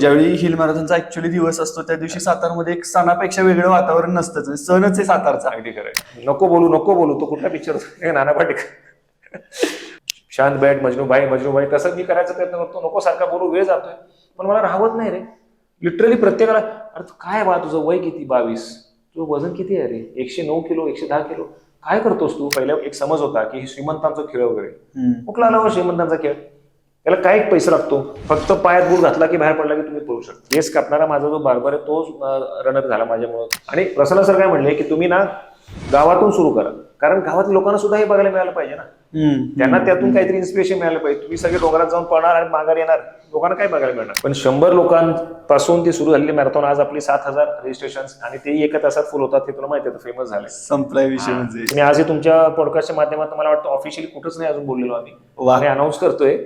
ज्यावेळी hill मॅरेथॉनचा actually दिवस असतो त्या दिवशी सातारमध्ये एक सणापेक्षा वेगळं वातावरण नसतंच म्हणजे सणच आहे सातारचा. अगदी खरं नको बोलू नको बोलू. तो कुठला पिक्चर नाना पाटेकर. शांत बॅट मजनूभाई मजनूभाई तसं मी करायचा प्रयत्न करतो. नको सारखा बोलू वेळ जातोय. पण मला राहवत नाही रे. लिटरली प्रत्येकाला अरे तू काय बा तुझं वय किती? बावीस. तुझं वजन किती आहे रे? एकशे नऊ किलो एकशे दहा किलो. काय करतोस तू? पहिल्या एक समज होता की श्रीमंतांचा खेळ वगैरे. कुठला आला हो श्रीमंतांचा खेळ? त्याला काय एक पैसा लागतो? फक्त पायात बूट घातला की बाहेर पडला की तुम्ही पळू शकता. केस कापणारा माझा जो बार्बर आहे तोच रनर झाला माझ्यामुळं. आणि प्रसन्न सर काय म्हणले की तुम्ही ना गावातून सुरू करा. कारण गावातील लोकांना सुद्धा हे बघायला मिळालं पाहिजे ना. त्यांना त्यातून काहीतरी इन्स्पिरेशन मिळालं पाहिजे. तुम्ही सगळे डोंगरात जाऊन पळणार आणि माघार येणार. लोकांना काय बघायला मिळणार? पण शंभर लोकांपासून ती सुरू झालेली मॅरेथॉन आज आपली सात हजार रजिस्ट्रेशन आणि ते एका तासात फुल होतात हे तुला माहिती आहे फेमस झालंय. संपलाय विषय म्हणजे. आज तुमच्या पॉडकास्टच्या माध्यमातून मला वाटतं ऑफिशियली कुठंच नाही अजून बोललेलो आम्ही. अनाऊन्स करतोय.